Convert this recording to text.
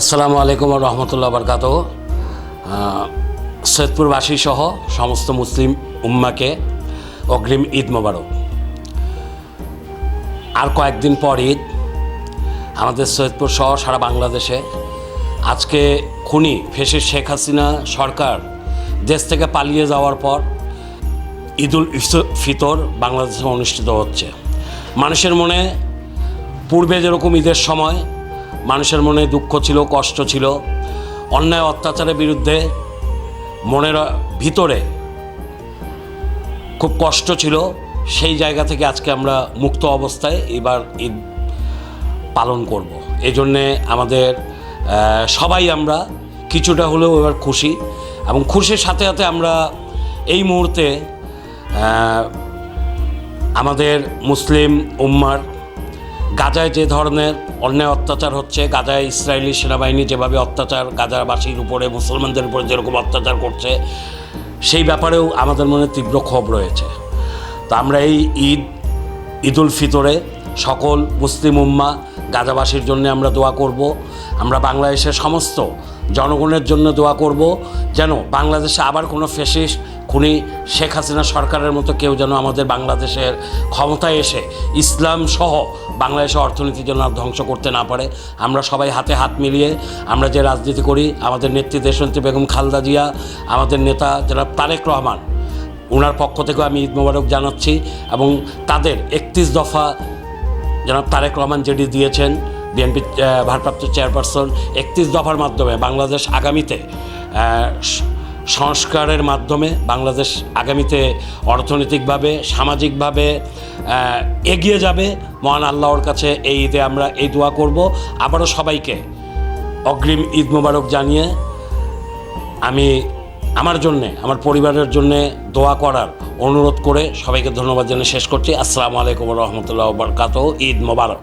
আসসালামু আলাইকুম রহমতুল্লাহ বরকাত সৈয়দপুরবাসী সহ সমস্ত মুসলিম উম্মাকে অগ্রিম ঈদ মোবারক। আর কয়েকদিন পর ঈদ আমাদের সৈয়দপুর সহ সারা বাংলাদেশে। আজকে খুনি ফেসির শেখ হাসিনা সরকার দেশ থেকে পালিয়ে যাওয়ার পর ঈদুল ফিতর বাংলাদেশে অনুষ্ঠিত হচ্ছে। মানুষের মনে পূর্বে যেরকম ঈদের সময় মানুষের মনে দুঃখ ছিল, কষ্ট ছিল, অন্যায় অত্যাচারের বিরুদ্ধে মনের ভিতরে খুব কষ্ট ছিল সেই জায়গা থেকে আজকে আমরা মুক্ত অবস্থায় এবার ঈদ পালন করব। এই জন্যে আমাদের সবাই আমরা কিছুটা হলেও এবার খুশি এবং খুশির সাথে সাথে আমরা এই মুহূর্তে আমাদের মুসলিম উম্মার গাজায় যে ধরনের অন্যায় অত্যাচার হচ্ছে, গাজায় ইসরায়েলি সেনাবাহিনী যেভাবে অত্যাচার, গাজাবাসীর উপরে, মুসলমানদের উপরে যেরকম অত্যাচার করছে, সেই ব্যাপারেও আমাদের মনে তীব্র ক্ষোভ রয়েছে। তো আমরা এই ঈদ, ঈদুল ফিতরে সকল মুসলিম উম্মা গাজাবাসীর জন্য আমরা দোয়া করব। আমরা বাংলাদেশের সমস্ত জনগণের জন্য দোয়া করব। যেন বাংলাদেশে আবার কোনো ফেসিস খুনি শেখ হাসিনা সরকারের মতো কেউ যেন আমাদের বাংলাদেশের ক্ষমতায় এসে ইসলাম সহ বাংলাদেশের অর্থনীতি যেন আর ধ্বংস করতে না পারে। আমরা সবাই হাতে হাত মিলিয়ে আমরা যে রাজনীতি করি, আমাদের নেত্রী দেশনেত্রী বেগম খালদা জিয়া, আমাদের নেতা যারা তারেক রহমান ওনার পক্ষ থেকেও আমি ঈদ মোবারক জানাচ্ছি এবং তাদের একত্রিশ দফা জনাব তারেক রহমান যেটি দিয়েছেন বিএনপি ভারপ্রাপ্ত চেয়ারপারসন একত্রিশ দফার মাধ্যমে বাংলাদেশ আগামীতে সংস্কারের মাধ্যমে বাংলাদেশ আগামীতে অর্থনৈতিকভাবে, সামাজিকভাবে এগিয়ে যাবে। মহান আল্লাহর কাছে এই ঈদে আমরা এই দোয়া করব। আবারও সবাইকে অগ্রিম ঈদ মোবারক জানিয়ে আমি আমার জন্যে, আমার পরিবারের জন্যে দোয়া করার অনুরোধ করে সবাইকে ধন্যবাদ জানিয়ে শেষ করছি। আসসালামু আলাইকুম রহমতুল্লাহ বরকাত ঈদ মোবারক।